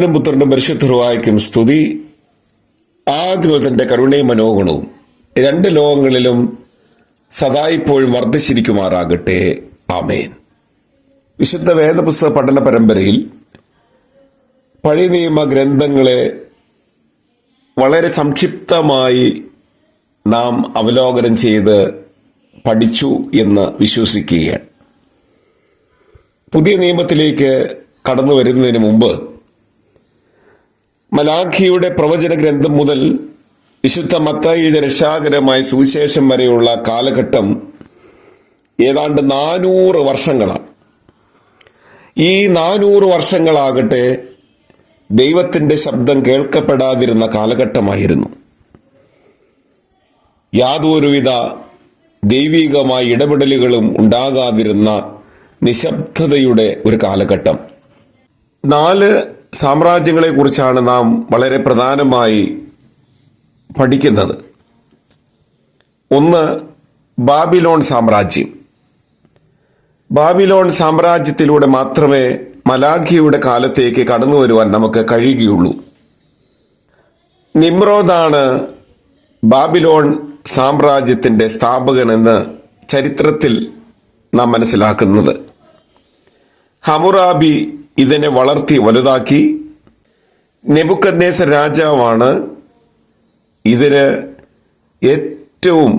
പിതാവിനും പുത്രനും പരിശുദ്ധരുവായ്ക്കും സ്തുതി. ആദ്യം തന്റെ കരുണയും മനോഗുണവും രണ്ട് ലോകങ്ങളിലും സദാ ഇപ്പോഴും വർദ്ധിച്ചിരിക്കുമാറാകട്ടെ. ആമേൻ. വിശുദ്ധ വേദപുസ്തക പഠന പരമ്പരയിൽ പഴയ നിയമ ഗ്രന്ഥങ്ങളെ വളരെ സംക്ഷിപ്തമായി നാം അവലോകനം ചെയ്ത് പഠിച്ചു എന്ന് വിശ്വസിക്കുകയാണ്. പുതിയ നിയമത്തിലേക്ക് കടന്നു വരുന്നതിന് മുമ്പ് മലാഖിയുടെ പ്രവചന ഗ്രന്ഥം മുതൽ വിശുദ്ധ മത്തായിയുടെ രക്ഷാകരമായ സുവിശേഷം വരെയുള്ള കാലഘട്ടം ഏതാണ്ട് നാനൂറ് വർഷങ്ങളാണ്. ഈ നാനൂറ് വർഷങ്ങളാകട്ടെ ദൈവത്തിന്റെ ശബ്ദം കേൾക്കപ്പെടാതിരുന്ന കാലഘട്ടമായിരുന്നു. യാതൊരുവിധ ദൈവികമായ ഇടപെടലുകളും ഉണ്ടാകാതിരുന്ന നിശബ്ദതയുടെ ഒരു കാലഘട്ടം. നാല് സാമ്രാജ്യങ്ങളെ കുറിച്ചാണ് നാം വളരെ പ്രധാനമായി പഠിക്കുന്നത്. ഒന്ന് ബാബിലോൺ സാമ്രാജ്യം. ബാബിലോൺ സാമ്രാജ്യത്തിലൂടെ മാത്രമേ മലാഖിയുടെ കാലത്തേക്ക് കടന്നു വരുവാൻ നമുക്ക് കഴിയുകയുള്ളൂ. നിമ്രോദാണ് ബാബിലോൺ സാമ്രാജ്യത്തിന്റെ സ്ഥാപകനെന്ന് ചരിത്രത്തിൽ നാം മനസ്സിലാക്കുന്നത്. ഹമുറാബി ഇതിനെ വളർത്തി വലുതാക്കി. നെബുക്കദ്നേസർ രാജാവാണ് ഇതിന് ഏറ്റവും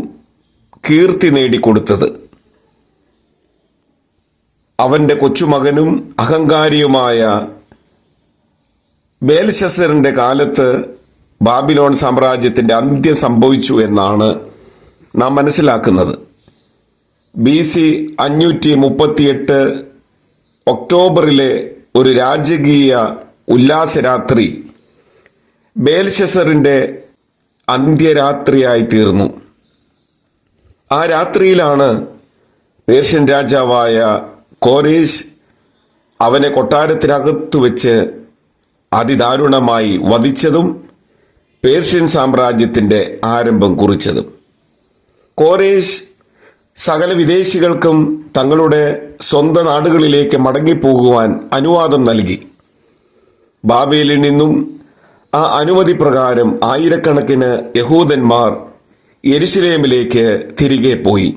കീർത്തി നേടിക്കൊടുത്തത്. അവന്റെ കൊച്ചുമകനും അഹങ്കാരിയുമായ ബേൽശസറിന്റെ കാലത്ത് ബാബിലോൺ സാമ്രാജ്യത്തിന്റെ അന്ത്യം സംഭവിച്ചു എന്നാണ് നാം മനസ്സിലാക്കുന്നത്. ബി സി അഞ്ഞൂറ്റി മുപ്പത്തിയെട്ട് ഒക്ടോബറിലെ ഒരു രാജകീയ ഉല്ലാസരാത്രി ബേൽഷെസറിന്റെ അന്ത്യരാത്രിയായി തീർന്നു. ആ രാത്രിയിലാണ് പേർഷ്യൻ രാജാവായ കോരേഷ് അവനെ കൊട്ടാരത്തിനകത്തു വെച്ച് അതിദാരുണമായി വധിച്ചതും പേർഷ്യൻ സാമ്രാജ്യത്തിന്റെ ആരംഭം കുറിച്ചതും. കോരേഷ് സകല വിദേശികൾക്കും തങ്ങളുടെ സ്വന്തം നാടുകളിലേക്ക് മടങ്ങിപ്പോകുവാൻ അനുവാദം നൽകി. ബാബേലിൽ നിന്നും ആ അനുമതി പ്രകാരം ആയിരക്കണക്കിന് യഹൂദന്മാർ യെരുശലേമിലേക്ക് തിരികെ പോയി.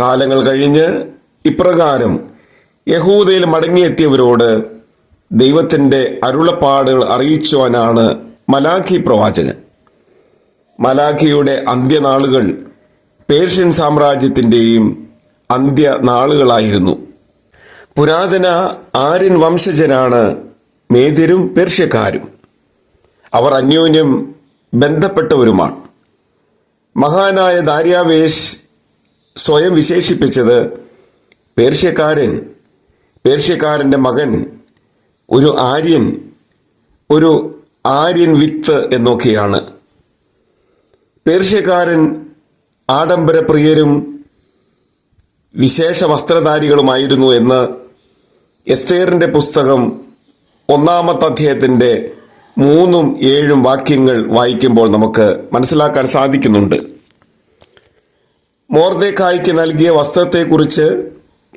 കാലങ്ങൾ കഴിഞ്ഞ് ഇപ്രകാരം യഹൂദയിൽ മടങ്ങിയെത്തിയവരോട് ദൈവത്തിന്റെ അരുളപ്പാടുകൾ അറിയിച്ചവനാണ് മലാഖി പ്രവാചകൻ. മലാഖിയുടെ അന്ത്യനാളുകൾ പേർഷ്യൻ സാമ്രാജ്യത്തിന്റെയും അന്ത്യ നാളുകളായിരുന്നു പുരാതന ആര്യൻ വംശജരാണ് മേദ്യരും പേർഷ്യക്കാരും. അവർ അന്യോന്യം ബന്ധപ്പെട്ടവരുമാണ്. മഹാനായ ദാര്യാവേശ് സ്വയം വിശേഷിപ്പിച്ചത് പേർഷ്യക്കാരൻ പേർഷ്യക്കാരന്റെ മകൻ ഒരു ആര്യൻ ഒരു ആര്യൻ വിത്ത് എന്നൊക്കെയാണ്. പേർഷ്യക്കാരൻ ആഡംബരപ്രിയരും വിശേഷ വസ്ത്രധാരികളുമായിരുന്നു എന്ന് എസ്തേറിന്റെ പുസ്തകം ഒന്നാമത്തെ അധ്യായത്തിന്റെ മൂന്നും ഏഴും വാക്യങ്ങൾ വായിക്കുമ്പോൾ നമുക്ക് മനസ്സിലാക്കാൻ സാധിക്കുന്നുണ്ട്. മോർദേക്കായ്ക്ക് നൽകിയ വസ്ത്രത്തെക്കുറിച്ച്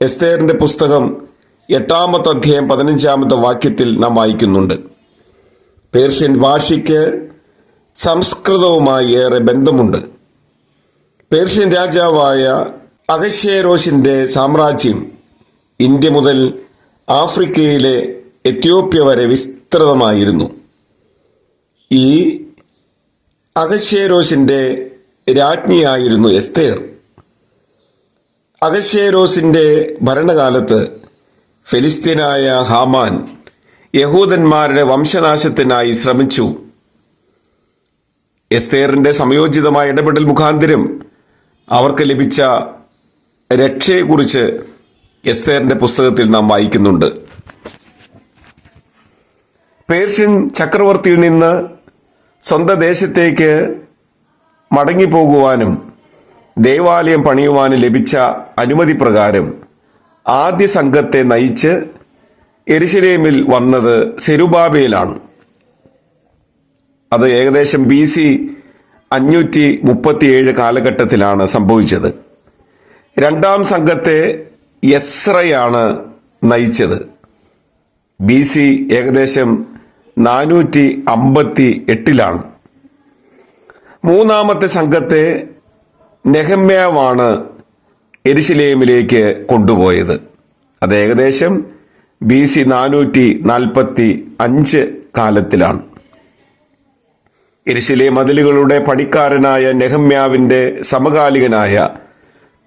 എസ്തേറിന്റെ പുസ്തകം എട്ടാമത്തെ അധ്യായം പതിനഞ്ചാമത്തെ വാക്യത്തിൽ നാം വായിക്കുന്നുണ്ട്. പേർഷ്യൻ ഭാഷയ്ക്ക് സംസ്കൃതവുമായി ഏറെ ബന്ധമുണ്ട്. പേർഷ്യൻ രാജാവായ അഗശേരോഷിന്റെ സാമ്രാജ്യം ഇന്ത്യ മുതൽ ആഫ്രിക്കയിലെ എത്യോപ്യ വരെ വിസ്തൃതമായിരുന്നു. ഈ അഗശേരോഷിന്റെ രാജ്ഞിയായിരുന്നു എസ്തേർ. അഗശേരോസിന്റെ ഭരണകാലത്ത് ഫിലിസ്തീനായ ഹാമാൻ യഹൂദന്മാരുടെ വംശനാശത്തിനായി ശ്രമിച്ചു. എസ്തേറിന്റെ സമയോചിതമായ ഇടപെടൽ മുഖാന്തരം അവർക്ക് ലഭിച്ച രക്ഷയെക്കുറിച്ച് എസ്തേറിന്റെ പുസ്തകത്തിൽ നാം വായിക്കുന്നുണ്ട്. പേർഷ്യൻ ചക്രവർത്തിയിൽ നിന്ന് സ്വന്തം ദേശത്തേക്ക് മടങ്ങിപ്പോകുവാനും ദേവാലയം പണിയുവാനും ലഭിച്ച അനുമതി പ്രകാരം ആദ്യ സംഘത്തെ നയിച്ച് എരിശിലേമിൽ വന്നത് സെരുബാബയിലാണ് അത് ഏകദേശം ബി സി അഞ്ഞൂറ്റി മുപ്പത്തിയേഴ് കാലഘട്ടത്തിലാണ് സംഭവിച്ചത്. രണ്ടാം സംഘത്തെ യസ്രയാണ് നയിച്ചത്. ബി സി ഏകദേശം നാനൂറ്റി അമ്പത്തി എട്ടിലാണ് മൂന്നാമത്തെ സംഘത്തെ നെഹമ്യാവാണ് എരിശിലേമിലേക്ക് കൊണ്ടുപോയത്. അത് ഏകദേശം ബി സി നാനൂറ്റി നാൽപ്പത്തി അഞ്ച് കാലത്തിലാണ്. എരിശിലെ മതിലുകളുടെ പണിക്കാരനായ നെഹമ്യാവിന്റെ സമകാലികനായ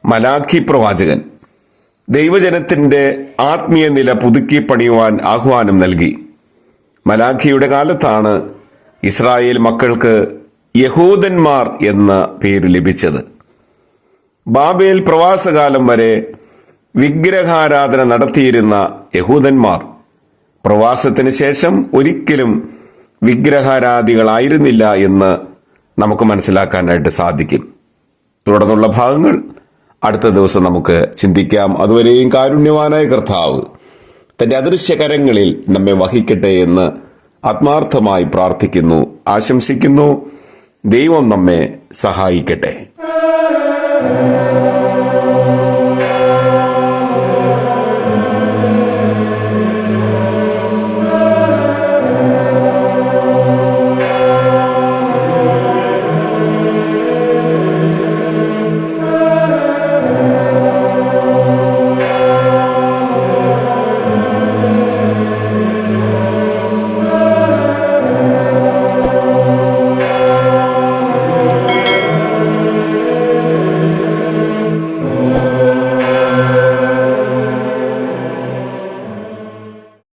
മലാഖി പ്രവാചകൻ ദൈവജനത്തിന്റെ ആത്മീയ നില പുതുക്കി പണിയുവാൻ ആഹ്വാനം നൽകി. മലാഖിയുടെ കാലത്താണ് ഇസ്രായേൽ മക്കൾക്ക് യഹൂദന്മാർ എന്ന പേര് ലഭിച്ചത്. ബാബേൽ പ്രവാസകാലം വരെ വിഗ്രഹാരാധന നടത്തിയിരുന്ന യഹൂദന്മാർ പ്രവാസത്തിന് ശേഷം ഒരിക്കലും വിഗ്രഹാരാധികളായിരുന്നില്ല എന്ന് നമുക്ക് മനസ്സിലാക്കാനായിട്ട് സാധിക്കും. തുടർന്നുള്ള ഭാഗങ്ങൾ അടുത്ത ദിവസം നമുക്ക് ചിന്തിക്കാം. അതുവരെയും കാരുണ്യവാനായ കർത്താവ് തന്റെ അദൃശ്യകരങ്ങളിൽ നമ്മെ വഹിക്കട്ടെ എന്ന് ആത്മാർത്ഥമായി പ്രാർത്ഥിക്കുന്നു ആശംസിക്കുന്നു. ദൈവം നമ്മെ സഹായിക്കട്ടെ.